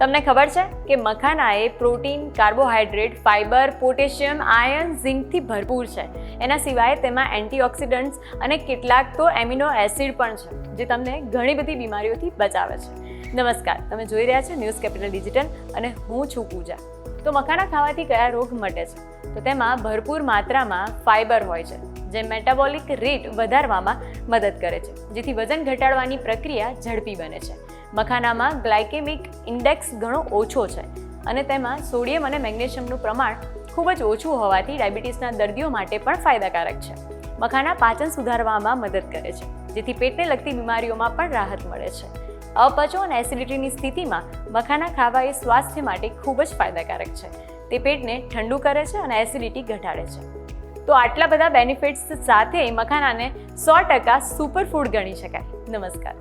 તમને ખબર છે કે મખાના એ protein carbohydrate fibre, potassium iron ઝિંકથી ભરપૂર છે. એના સિવાય તેમાં એન્ટીઓક્સિડન્ટ્સ અને કેટલાક તો એમિનો એસિડ પણ છે, જે તમને ઘણી બધી બીમારીઓથી બચાવે છે. નમસ્કાર, તમે જોઈ રહ્યા છો ન્યૂઝ કેપિટલ ડિજિટલ અને હું છું પૂજા. તો મખાના ખાવાથી કયા રોગ મટે છે? તો તેમાં ભરપૂર માત્રામાં ફાઇબર હોય છે, જે મેટાબોલિક રેટ વધારવામાં મદદ કરે છે, જેથી વજન ઘટાડવાની પ્રક્રિયા ઝડપી બને છે. મખાનામાં ગ્લાયકેમિક ઇન્ડેક્સ ઘણો ઓછો છે અને તેમાં સોડિયમ અને મેગ્નેશિયમનું પ્રમાણ ખૂબ જ ઓછું હોવાથી ડાયાબિટીસના દર્દીઓ માટે પણ ફાયદાકારક છે. મખાના પાચન સુધારવામાં મદદ કરે છે, જેથી પેટને લગતી બીમારીઓમાં પણ રાહત મળે છે. અપચો અને એસિડિટીની સ્થિતિમાં મખાના ખાવા એ સ્વાસ્થ્ય માટે ખૂબ જ ફાયદાકારક છે. તે પેટને ઠંડુ કરે છે અને એસિડિટી ઘટાડે છે. તો આટલા બધા બેનિફિટ્સ સાથે મખાનાને સો ટકા સુપરફૂડ ગણી શકાય. નમસ્કાર.